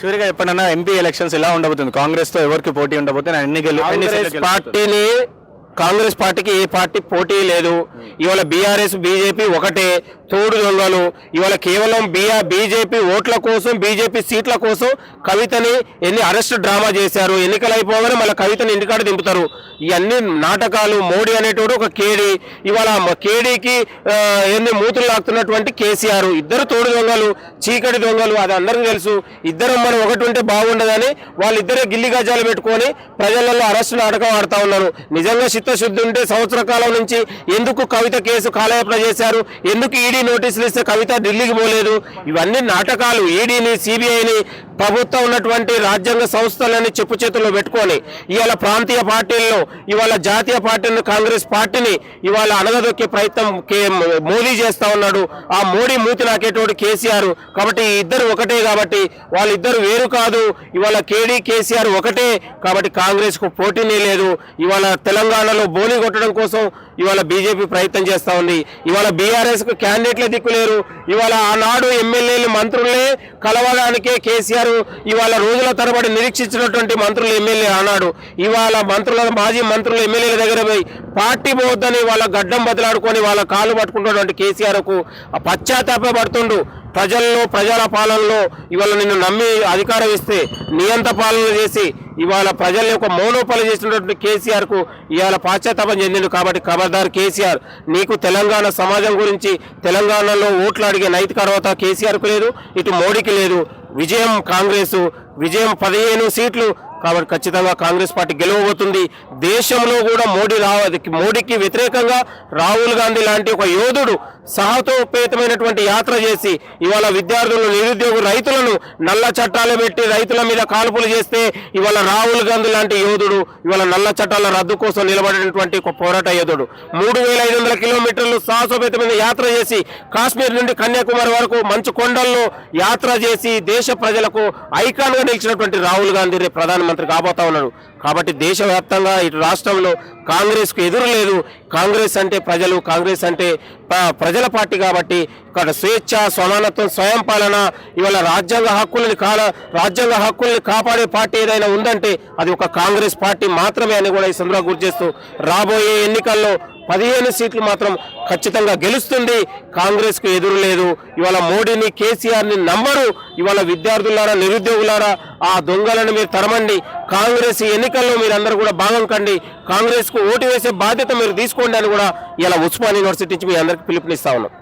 చివరిగా ఎప్పుడన్నా MP elections ఎలా ఉండబోతుంది? కాంగ్రెస్తో ఎవరికి పోటీ ఉండబోతుంది? ఎన్ని గెలు? పార్టీని కాంగ్రెస్ పార్టీకి ఏ పార్టీ పోటీ లేదు. ఇవాళ బీఆర్ఎస్ బీజేపీ ఒకటే. తోడు దొంగలు ఇవాళ కేవలం బీఆర్ బీజేపీ ఓట్ల కోసం బీజేపీ సీట్ల కోసం కవితని ఎన్ని అరెస్ట్ డ్రామా చేశారు ఎన్నికలు అయిపోగానే మళ్ళీ కవితని ఇంటికాడ దింపుతారు. ఇవన్నీ నాటకాలు మోడీ అనేటోడు ఒక కేడీ. ఇవాళ కేడీకి ఎన్ని మూతులు లాక్కున్నటువంటి కేసీఆర్. ఇద్దరు తోడు దొంగలు చీకటి దొంగలు అది అందరికీ తెలుసు. ఇద్దరం మనం ఒకటి ఉంటే బాగుండదని వాళ్ళిద్దరే గిల్లి గజాలు పెట్టుకొని ప్రజలలో అరెస్ట్ నాటకం ఆడుతూ ఉన్నారు. నిజంగా చిత్తశుద్ధి ఉంటే సంవత్సర కాలం నుంచి ఎందుకు కవిత కేసు కాలయాపన చేశారు? ఎందుకు ఈడీ నోటీసులు ఇస్తే కవిత ఢిల్లీకి పోలేదు. ఇవన్నీ నాటకాలు. ఈడీని సిబిఐని ప్రభుత్వం ఉన్నటువంటి రాజ్యాంగ సంస్థలని చెప్పు చేతుల్లో పెట్టుకొని ఇవాళ ప్రాంతీయ పార్టీలను ఇవాళ జాతీయ పార్టీని కాంగ్రెస్ పార్టీని ఇవాళ అనగదొక్కే ప్రయత్నం కే మోదీ చేస్తా ఉన్నాడు. ఆ మోడీ మూతి నాకేటోడు కేసీఆర్. కాబట్టి ఇద్దరు ఒకటే కాబట్టి వాళ్ళిద్దరు వేరు కాదు. ఇవాళ కేడీ కేసీఆర్ ఒకటే కాబట్టి కాంగ్రెస్కు పోటీనే లేదు. ఇవాళ తెలంగాణలో బోని కొట్టడం కోసం ఇవాళ బీజేపీ ప్రయత్నం చేస్తా ఉంది. ఇవాళ బీఆర్ఎస్కు క్యాండిడేట్లే దిక్కులేరు. ఇవాళ ఆనాడు ఎమ్మెల్యేలు మంత్రులే కలవడానికే కేసీఆర్ ఇవాళ రోజుల తరబడి నిరీక్షించినటువంటి మంత్రులు ఎమ్మెల్యే ఆనాడు. ఇవాళ మంత్రుల మాజీ మంత్రులు ఎమ్మెల్యేల దగ్గర పోయి పార్టీ పోవద్దని వాళ్ళ గడ్డం బదులాడుకొని వాళ్ళ కాళ్ళు పట్టుకుంటున్నటువంటి కేసీఆర్కు పశ్చాత్తాపడుతుండు ప్రజల్లో ప్రజల పాలనలో ఇవాళ నిన్ను నమ్మి అధికారం ఇస్తే నియంత పాలన చేసి ఇవాళ ప్రజల యొక్క మౌనోపాలు చేసినటువంటి కేసీఆర్కు ఇవాళ పాశ్చాత్తాపం చెందిండు కాబట్టి ఖబర్దార్ కేసీఆర్. నీకు తెలంగాణ సమాజం గురించి తెలంగాణలో ఓట్లు అడిగే నైతిక అర్హత కేసీఆర్ లేదు ఇటు మోడీకి లేదు. విజయం కాంగ్రెస్ విజయం పదిహేను సీట్లు కాబట్టి ఖచ్చితంగా కాంగ్రెస్ పార్టీ గెలవబోతుంది. దేశంలో కూడా మోడీ రావ మోడీకి వ్యతిరేకంగా రాహుల్ గాంధీ లాంటి ఒక యోధుడు సాహతోపేతమైనటువంటి యాత్ర చేసి ఇవాళ విద్యార్థులను నిరుద్యోగ రైతులను నల్ల చట్టాలు పెట్టి రైతుల మీద కాల్పులు చేస్తే ఇవాళ రాహుల్ గాంధీ లాంటి యోధుడు ఇవాళ నల్ల చట్టాల రద్దు కోసం నిలబడినటువంటి ఒక పోరాట యోధుడు. మూడు వేల ఐదు వందల కిలోమీటర్లు సాహసోపేతమైన యాత్ర చేసి కాశ్మీర్ నుండి కన్యాకుమారి వరకు మంచు కొండల్లో యాత్ర చేసి దేశ ప్రజలకు ఐకాన్గా నిలిచినటువంటి రాహుల్ గాంధీ ప్రధానమంత్రి కాబోతా ఉన్నాడు. కాబట్టి దేశవ్యాప్తంగా ఇటు రాష్ట్రంలో కాంగ్రెస్కు ఎదురు లేదు. కాంగ్రెస్ అంటే ప్రజలు కాంగ్రెస్ అంటే ప్రజల పార్టీ కాబట్టి ఇక్కడ స్వేచ్ఛ సమానత్వం స్వయం పాలన ఇవాళ రాజ్యాంగ హక్కులని కాల రాజ్యాంగ హక్కుల్ని కాపాడే పార్టీ ఏదైనా ఉందంటే అది ఒక కాంగ్రెస్ పార్టీ మాత్రమే అని కూడా ఈ సందర్భంగా గుర్తు చేస్తూ రాబోయే ఎన్నికల్లో పదిహేను సీట్లు మాత్రం ఖచ్చితంగా గెలుస్తుంది. కాంగ్రెస్కు ఎదురు లేదు. ఇవాళ మోడీని కేసీఆర్ని నమ్మరు. ఇవాళ విద్యార్థులారా నిరుద్యోగులారా ఆ దొంగలను మీరు తరమండి. కాంగ్రెస్ ఎన్నికల్లో మీరందరూ కూడా భాగం కండి. కాంగ్రెస్కు ఓటు వేసే బాధ్యత మీరు తీసుకోండి అని కూడా ఇలా ఉస్మాన్ యూనివర్సిటీ నుంచి మీ అందరికి పిలుపునిస్తా ఉన్నాం.